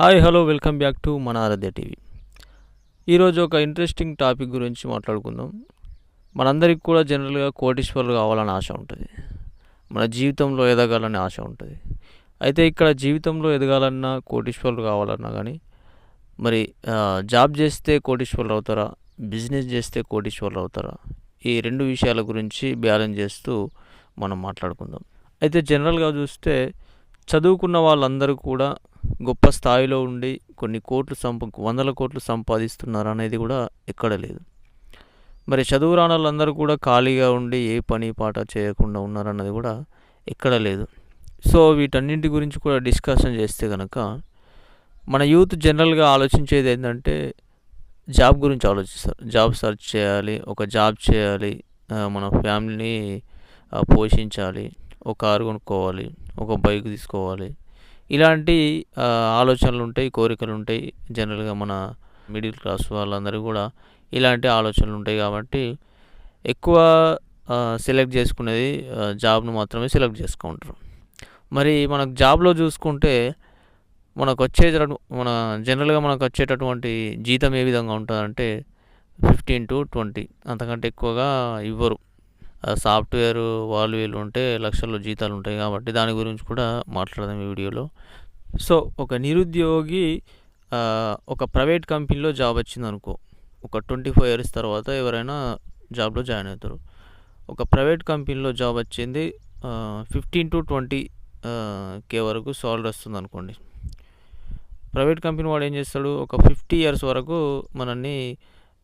Hi hello welcome back to మన ఆరాధ్య TV ఈరోజు ఒక ఇంట్రెస్టింగ్ టాపిక్ గురించి మాట్లాడుకుందాం. మనందరికి కూడా జనరల్గా కోటీశ్వరులు కావాలని ఆశ ఉంటుంది. మన జీవితంలో ఎదగాలని ఆశ ఉంటుంది. అయితే ఇక్కడ జీవితంలో ఎదగాలన్నా కోటీశ్వరులు కావాలన్నా కానీ మరి జాబ్ చేస్తే కోటీశ్వరులు అవుతారా? బిజినెస్ చేస్తే కోటీశ్వరులు అవుతారా? ఈ రెండు విషయాల గురించి బ్యాలెన్స్ చేస్తూ మనం మాట్లాడుకుందాం. అయితే జనరల్గా చూస్తే చదువుకున్న వాళ్ళందరూ కూడా గొప్ప స్థాయిలో ఉండి కొన్ని కోట్లు సంప వందల కోట్లు సంపాదిస్తున్నారు అనేది కూడా ఎక్కడ లేదు. మరి చదువు రాని కూడా ఖాళీగా ఉండి ఏ పని పాట చేయకుండా ఉన్నారన్నది కూడా ఎక్కడ లేదు. సో వీటన్నింటి గురించి కూడా డిస్కషన్ చేస్తే కనుక మన యూత్ జనరల్గా ఆలోచించేది ఏంటంటే జాబ్ గురించి ఆలోచిస్తారు జాబ్ సర్చ్ చేయాలి ఒక జాబ్ చేయాలి మన ఫ్యామిలీని పోషించాలి ఒక కారు కొనుక్కోవాలి ఒక బైక్ తీసుకోవాలి ఇలాంటి ఆలోచనలు ఉంటాయి కోరికలు ఉంటాయి జనరల్గా మన మిడిల్ క్లాస్ వాళ్ళందరూ కూడా ఇలాంటి ఆలోచనలు ఉంటాయి కాబట్టి ఎక్కువ సెలెక్ట్ చేసుకునేది జాబ్ను మాత్రమే సెలెక్ట్ చేసుకుంటారు. మరి మనకు జాబ్లో చూసుకుంటే మనకు వచ్చే మన జనరల్గా మనకు వచ్చేటటువంటి జీతం ఏ విధంగా ఉంటుందంటే ఫిఫ్టీన్ టు ట్వంటీ అంతకంటే ఎక్కువగా ఇవ్వరు. సాఫ్ట్వేర్ వాళ్ళు వీళ్ళు ఉంటే లక్షల్లో జీతాలు ఉంటాయి కాబట్టి దాని గురించి కూడా మాట్లాడదాం ఈ వీడియోలో. సో ఒక నిరుద్యోగి ఒక ప్రైవేట్ కంపెనీలో జాబ్ వచ్చింది అనుకో ఒక ట్వంటీ ఫైవ్ ఇయర్స్ తర్వాత ఎవరైనా జాబ్లో జాయిన్ అవుతారు. ఒక ప్రైవేట్ కంపెనీలో జాబ్ వచ్చింది ఫిఫ్టీన్ టు ట్వంటీ కే వరకు సాలరీ వస్తుంది అనుకోండి ప్రైవేట్ కంపెనీ వాడు ఏం చేస్తాడు? ఒక ఫిఫ్టీ ఇయర్స్ వరకు మనల్ని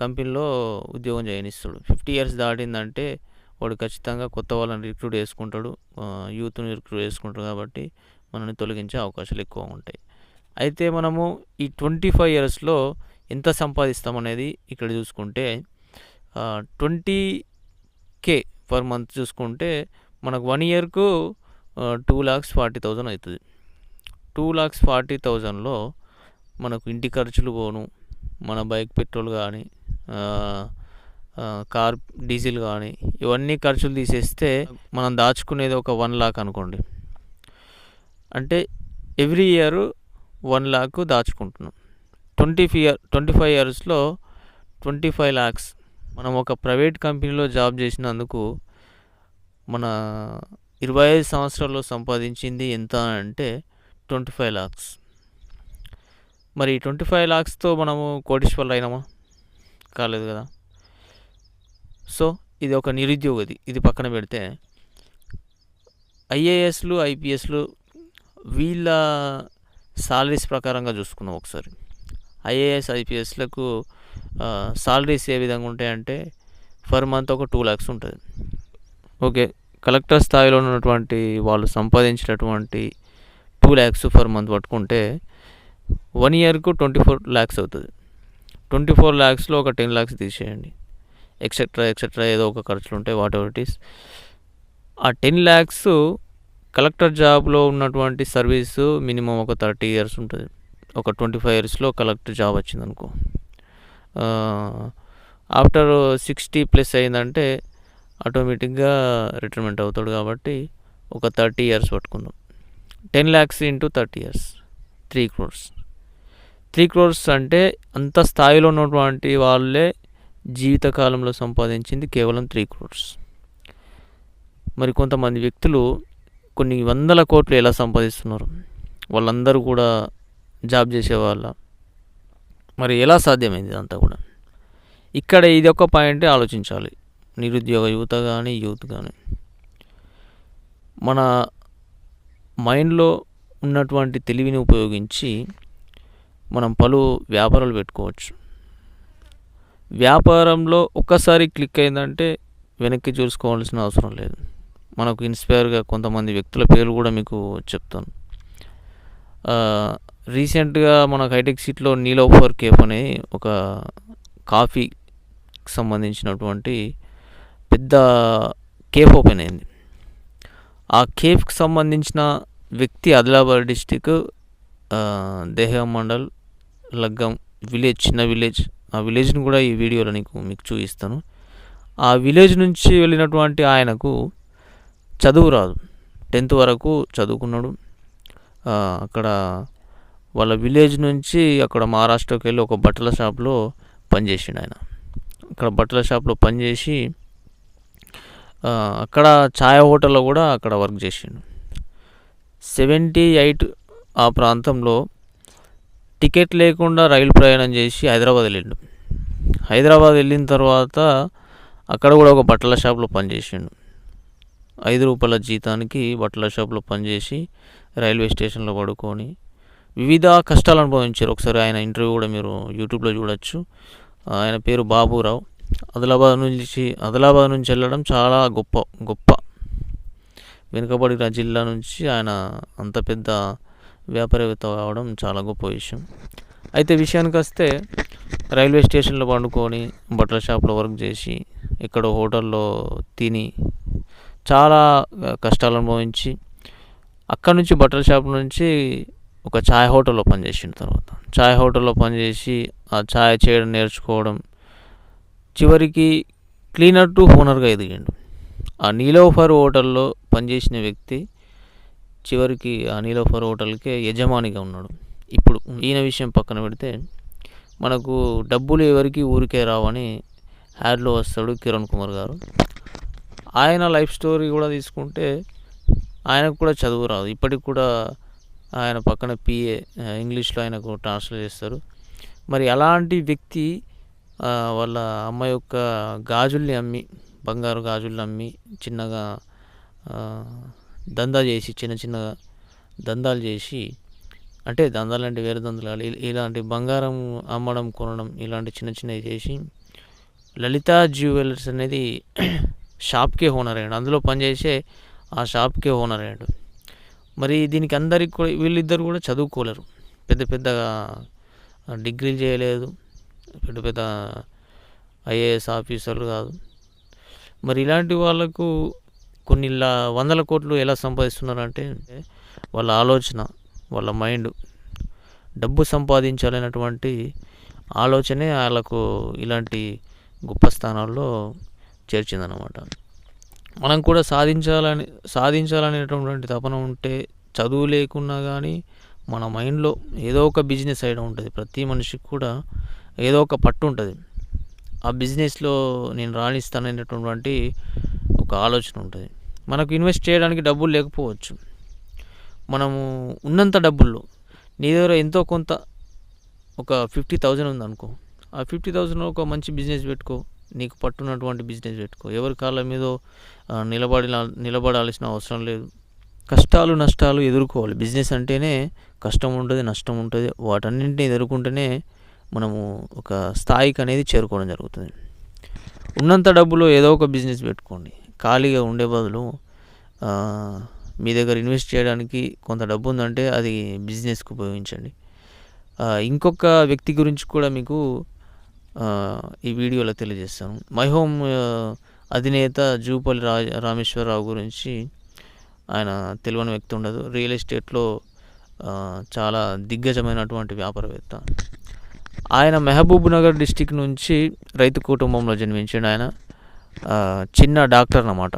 కంపెనీలో ఉద్యోగం చేయనిస్తాడు. ఫిఫ్టీ ఇయర్స్ దాటిందంటే వాడు ఖచ్చితంగా కొత్త వాళ్ళని రిక్రూట్ చేసుకుంటాడు యూత్ని రిక్రూట్ చేసుకుంటాడు కాబట్టి మనల్ని తొలగించే అవకాశాలు ఎక్కువ ఉంటాయి. అయితే మనము ఈ ట్వంటీ ఫైవ్ ఇయర్స్లో ఎంత సంపాదిస్తామనేది ఇక్కడ చూసుకుంటే ట్వంటీ కే పర్ మంత్ చూసుకుంటే మనకు వన్ ఇయర్కు టూ ల్యాక్స్ ఫార్టీ థౌజండ్ అవుతుంది. టూ ల్యాక్స్ ఫార్టీ థౌజండ్లో మనకు ఇంటి ఖర్చులు పోను మన బైక్ పెట్రోల్ కానీ కార్ డీజిల్ కానీ ఇవన్నీ ఖర్చులు తీసేస్తే మనం దాచుకునేది ఒక వన్ లాక్ అనుకోండి. అంటే ఎవ్రీ ఇయర్ వన్ లాక్ దాచుకుంటున్నాం. ట్వంటీ ఇయర్ ట్వంటీ ఫైవ్ ఇయర్స్లో ట్వంటీ ఫైవ్ ల్యాక్స్ మనం ఒక ప్రైవేట్ కంపెనీలో జాబ్ చేసినందుకు మన ఇరవై ఐదు సంవత్సరాల్లో సంపాదించింది ఎంత అంటే ట్వంటీ ఫైవ్ ల్యాక్స్ మరి ట్వంటీ ఫైవ్ ల్యాక్స్తో మనము కోటీశ్వర్లు అయినామా కాలేదు కదా. సో ఇది ఒక నిరుద్యోగది. ఇది పక్కన పెడితే ఐఏఎస్లు ఐపీఎస్లు వీళ్ళ సాలరీస్ ప్రకారంగా చూసుకున్నాం ఒకసారి. ఐఏఎస్ ఐపీఎస్లకు సాలరీస్ ఏ విధంగా ఉంటాయంటే పర్ మంత్ ఒక టూ ల్యాక్స్ ఉంటుంది. ఓకే. కలెక్టర్ స్థాయిలో ఉన్నటువంటి వాళ్ళు సంపాదించినటువంటి టూ ల్యాక్స్ పర్ మంత్ పట్టుకుంటే వన్ ఇయర్కు ట్వంటీ ఫోర్ ల్యాక్స్ అవుతుంది. ట్వంటీ ఫోర్ ల్యాక్స్లో ఒక టెన్ ల్యాక్స్ తీసేయండి. ఎక్సెట్రా ఎక్సెట్రా ఏదో ఒక ఖర్చులు ఉంటాయి వాట్ ఎవర్ ఇట్ ఈస్ ఆ టెన్ ల్యాక్స్ కలెక్టర్ జాబ్లో ఉన్నటువంటి సర్వీసు మినిమం ఒక థర్టీ ఇయర్స్ ఉంటుంది. ఒక ట్వంటీ ఫైవ్ ఇయర్స్లో కలెక్టర్ జాబ్ వచ్చింది అనుకో ఆఫ్టర్ సిక్స్టీ ప్లస్ అయిందంటే ఆటోమేటిక్గా రిటైర్మెంట్ అవుతాడు కాబట్టి ఒక థర్టీ ఇయర్స్ పట్టుకుందాం. Ten lakhs into thirty years three crores three crores అంటే అంత స్థాయిలో ఉన్నటువంటి వాళ్ళే జీవితకాలంలో సంపాదించింది కేవలం త్రీ క్రోర్స్ మరి కొంతమంది వ్యక్తులు కొన్ని వందల కోట్లు ఎలా సంపాదిస్తున్నారు? వాళ్ళందరూ కూడా జాబ్ చేసేవాళ్ళ. మరి ఎలా సాధ్యమైంది ఇదంతా కూడా? ఇక్కడ ఇది ఒక పాయింట్ ఆలోచించాలి. నిరుద్యోగ యువత కానీ యూత్ కానీ మన మైండ్లో ఉన్నటువంటి తెలివిని ఉపయోగించి మనం పలు వ్యాపారాలు పెట్టుకోవచ్చు. వ్యాపారంలో ఒక్కసారి క్లిక్ అయిందంటే వెనక్కి చూసుకోవాల్సిన అవసరం లేదు. మనకు ఇన్స్పైర్గా కొంతమంది వ్యక్తుల పేర్లు కూడా మీకు చెప్తాను. రీసెంట్గా మన హైటెక్ సీట్లో నీలోఫర్ కేఫ్ అనే ఒక కాఫీకి సంబంధించినటువంటి పెద్ద కేఫ్ ఓపెన్ అయింది. ఆ కేఫ్కి సంబంధించిన వ్యక్తి ఆదిలాబాద్ డిస్టిక్ దేహం మండల్ లగ్గం విలేజ్ చిన్న విలేజ్ ఆ విలేజ్ని కూడా ఈ వీడియోలో నీకు మీకు చూపిస్తాను. ఆ విలేజ్ నుంచి వెళ్ళినటువంటి ఆయనకు చదువు రాదు. టెన్త్ వరకు చదువుకున్నాడు. అక్కడ వాళ్ళ విలేజ్ నుంచి అక్కడ మహారాష్ట్రకి వెళ్ళి ఒక బట్టల షాప్లో పనిచేసిండు ఆయన. అక్కడ బట్టల షాప్లో పనిచేసి అక్కడ ఛాయ్ హోటల్లో కూడా అక్కడ వర్క్ చేసిండు. సెవెంటీ ఎయిట్ ఆ ప్రాంతంలో టికెట్ లేకుండా రైలు ప్రయాణం చేసి హైదరాబాద్ వెళ్ళిండు. హైదరాబాద్ వెళ్ళిన తర్వాత అక్కడ కూడా ఒక బట్టల షాప్లో పనిచేసిండు. ఐదు రూపాయల జీతానికి బట్టల షాప్లో పనిచేసి రైల్వే స్టేషన్లో పడుకొని వివిధ కష్టాలు అనుభవించారు. ఒకసారి ఆయన ఇంటర్వ్యూ కూడా మీరు యూట్యూబ్లో చూడొచ్చు. ఆయన పేరు బాబురావు. ఆదిలాబాద్ నుంచి ఆదిలాబాద్ నుంచి వెళ్ళడం చాలా గొప్ప గొప్ప. వెనుకబడిన జిల్లా నుంచి ఆయన అంత పెద్ద వ్యాపారవేత్త కావడం చాలా గొప్ప విషయం. అయితే విషయానికి వస్తే రైల్వే స్టేషన్లో పండుకొని బట్టల షాప్లో వర్క్ చేసి ఇక్కడ హోటల్లో తిని చాలా కష్టాలు అనుభవించి అక్కడ నుంచి బట్టల షాప్ నుంచి ఒక ఛాయ్ హోటల్లో పనిచేసిన తర్వాత. ఛాయ్ హోటల్లో పనిచేసి ఆ ఛాయ్ చేయడం నేర్చుకోవడం చివరికి క్లీనర్ టు ఓనర్గా ఎదిగిండు. ఆ నీలోఫర్ హోటల్లో పనిచేసిన వ్యక్తి చివరికి ఆ నీలోఫర్ హోటల్కే యజమానిగా ఉన్నాడు. ఇప్పుడు ఈయన విషయం పక్కన పెడితే మనకు డబ్బులు ఎవరికి ఊరికే రావని హ్యాడ్లో వస్తాడు కిరణ్ కుమార్ గారు. ఆయన లైఫ్ స్టోరీ కూడా తీసుకుంటే ఆయనకు కూడా చదువు రాదు. ఇప్పటికి కూడా ఆయన పక్కన పిఏ ఇంగ్లీష్లో ఆయనకు ట్రాన్స్లేట్ చేస్తారు. మరి అలాంటి వ్యక్తి వాళ్ళ అమ్మ యొక్క గాజుల్ని అమ్మి బంగారు గాజుల్ని అమ్మి చిన్నగా దందా చేసి చిన్న చిన్నగా దందాలు చేసి అంటే దందాలు అంటే వేరే దందాలు ఇలాంటి బంగారం అమ్మడం కొనడం ఇలాంటి చిన్న చిన్నవి చేసి లలిత జ్యువెలర్స్ అనేది షాప్కే ఓనర్ అయ్యాడు. అందులో పనిచేసే ఆ షాప్కే ఓనర్ అయ్యాడు. మరి దీనికి అందరికి కూడా వీళ్ళిద్దరు కూడా చదువుకోలేరు. పెద్ద పెద్దగా డిగ్రీలు చేయలేదు. పెద్ద పెద్ద ఐఏఎస్ ఆఫీసర్లు కాదు. మరి ఇలాంటి వాళ్ళకు కొన్ని వందల కోట్లు ఎలా సంపాదిస్తున్నారంటే వాళ్ళ ఆలోచన వాళ్ళ మైండ్. డబ్బు సంపాదించాలనేటువంటి ఆలోచనే వాళ్ళకు ఇలాంటి గొప్ప స్థానాల్లో చేర్చిందనమాట మనం కూడా సాధించాలని సాధించాలనేటటువంటి తపన ఉంటే చదువు లేకున్నా కానీ మన మైండ్లో ఏదో ఒక బిజినెస్ ఐడియా ఉంటుంది. ప్రతి మనిషికి కూడా ఏదో ఒక పట్టు ఉంటుంది. ఆ బిజినెస్లో నేను రాణిస్తాననేటటువంటి ఒక ఆలోచన ఉంటుంది. మనకు ఇన్వెస్ట్ చేయడానికి డబ్బులు లేకపోవచ్చు. మనము ఉన్నంత డబ్బుల్లో నీ దగ్గర ఎంతో కొంత ఒక ఫిఫ్టీ థౌజండ్ ఉందనుకో ఆ ఫిఫ్టీ థౌజండ్ ఒక మంచి బిజినెస్ పెట్టుకో నీకు పట్టున్నటువంటి బిజినెస్ పెట్టుకో. ఎవరి కాళ్ళ మీద నిలబడి నిలబడాల్సిన అవసరం లేదు. కష్టాలు నష్టాలు ఎదుర్కోవాలి. బిజినెస్ అంటేనే కష్టం ఉంటుంది నష్టం ఉంటుంది. వాటన్నింటిని ఎదుర్కొంటేనే మనము ఒక స్థాయికి అనేది చేరుకోవడం జరుగుతుంది. ఉన్నంత డబ్బులో ఏదో ఒక బిజినెస్ పెట్టుకోండి. ఖాళీగా ఉండే బదులు మీ దగ్గర ఇన్వెస్ట్ చేయడానికి కొంత డబ్బు ఉందంటే అది బిజినెస్కి ఉపయోగించండి. ఇంకొక వ్యక్తి గురించి కూడా మీకు ఈ వీడియోలో తెలియజేస్తాను. మై హోమ్ అధినేత జూపల్లి రా రామేశ్వరరావు గురించి ఆయన తెలియని వ్యక్తి ఉండదు. రియల్ ఎస్టేట్లో చాలా దిగ్గజమైనటువంటి వ్యాపారవేత్త. ఆయన మహబూబ్ నగర్ డిస్టిక్ నుంచి రైతు కుటుంబంలో జన్మించాడు ఆయన. చిన్న డాక్టర్ అన్నమాట.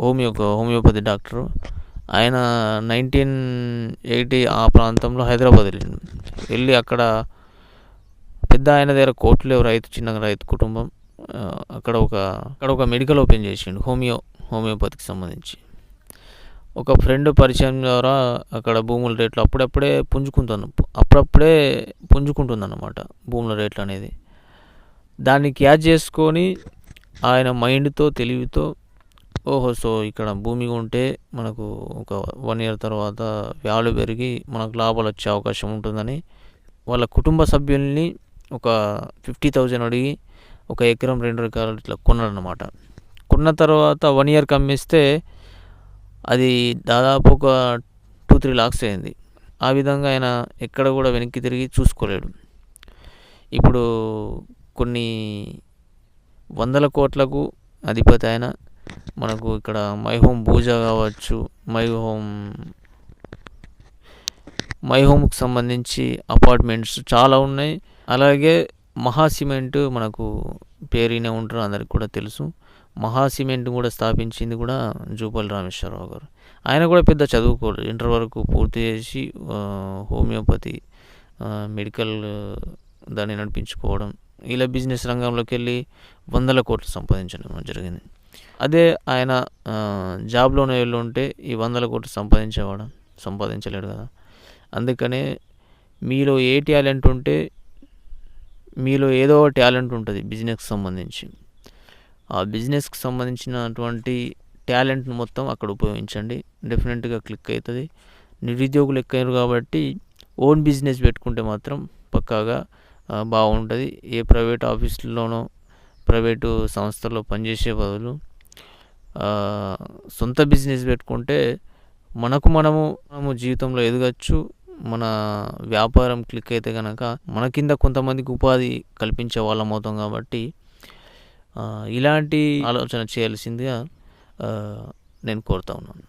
Homeo homeopathy doctor. ఆయన నైన్టీన్ ఎయిటీ ఆ ప్రాంతంలో హైదరాబాద్ వెళ్ళిండు. వెళ్ళి అక్కడ పెద్ద ఆయన దగ్గర కోట్లేవు రైతు చిన్న రైతు కుటుంబం. అక్కడ ఒక అక్కడ ఒక మెడికల్ ఓపెన్ చేసిండు హోమియో హోమియోపతికి సంబంధించి. ఒక ఫ్రెండ్ పరిచయం ద్వారా అక్కడ భూముల రేట్లు అప్పుడప్పుడే పుంజుకుంటుంది అప్పుడప్పుడే పుంజుకుంటుంది అన్నమాట భూముల రేట్లు అనేది. దాన్ని క్యాచ్ చేసుకొని ఆయన మైండ్తో తెలివితో ఓహో సో ఇక్కడ భూమి ఉంటే మనకు ఒక వన్ ఇయర్ తర్వాత వ్యాలు పెరిగి మనకు లాభాలు వచ్చే అవకాశం ఉంటుందని వాళ్ళ కుటుంబ సభ్యుల్ని ఒక ఫిఫ్టీ థౌజండ్ అడిగి ఒక ఎకరం రెండు ఎకరాలు ఇట్లా కొన్నాడనమాట కొన్న తర్వాత వన్ ఇయర్కి అమ్మేస్తే అది దాదాపు ఒక టూ త్రీ లాక్స్ అయింది. ఆ విధంగా ఆయన ఎక్కడ కూడా వెనక్కి తిరిగి చూసుకోలేడు. ఇప్పుడు కొన్ని వందల కోట్లకు అధిపతి ఆయన. మనకు ఇక్కడ మై హోమ్ కావచ్చు మై హోమ్ మై హోమ్కి సంబంధించి అపార్ట్మెంట్స్ చాలా ఉన్నాయి. అలాగే మహా సిమెంట్ మనకు పేరునే ఉంటారు అందరికి కూడా తెలుసు. మహా సిమెంట్ కూడా స్థాపించింది కూడా జూపల్లి రామేశ్వరరావు గారు. ఆయన కూడా పెద్ద చదువుకోరు ఇంటర్ వరకు పూర్తి చేసి హోమియోపతి మెడికల్ దాన్ని నడిపించుకోవడం ఇలా బిజినెస్ రంగంలోకి వెళ్ళి వందల కోట్లు సంపాదించడం జరిగింది. అదే ఆయన జాబ్లోనే వెళ్ళి ఉంటే ఈ వందల కోట్లు సంపాదించేవాడు సంపాదించలేడు కదా. అందుకనే మీలో ఏ టాలెంట్ ఉంటే మీలో ఏదో టాలెంట్ ఉంటుంది బిజినెస్కి సంబంధించి. ఆ బిజినెస్కి సంబంధించినటువంటి టాలెంట్ను మొత్తం అక్కడ ఉపయోగించండి. డెఫినెట్గా క్లిక్ అవుతుంది. నిరుద్యోగులు ఎక్కారు కాబట్టి ఓన్ బిజినెస్ పెట్టుకుంటే మాత్రం పక్కాగా బాగుంటుంది. ఏ ప్రైవేట్ ఆఫీసుల్లోనో ప్రైవేటు సంస్థలో పనిచేసే బదులు సొంత బిజినెస్ పెట్టుకుంటే మనకు మనము మనము జీవితంలో ఎదగచ్చు. మన వ్యాపారం క్లిక్ అయితే కనుక మన కింద కొంతమందికి ఉపాధి కల్పించే వాళ్ళం అవుతాం కాబట్టి ఇలాంటి ఆలోచన చేయాల్సిందిగా నేను కోరుతా ఉన్నాను.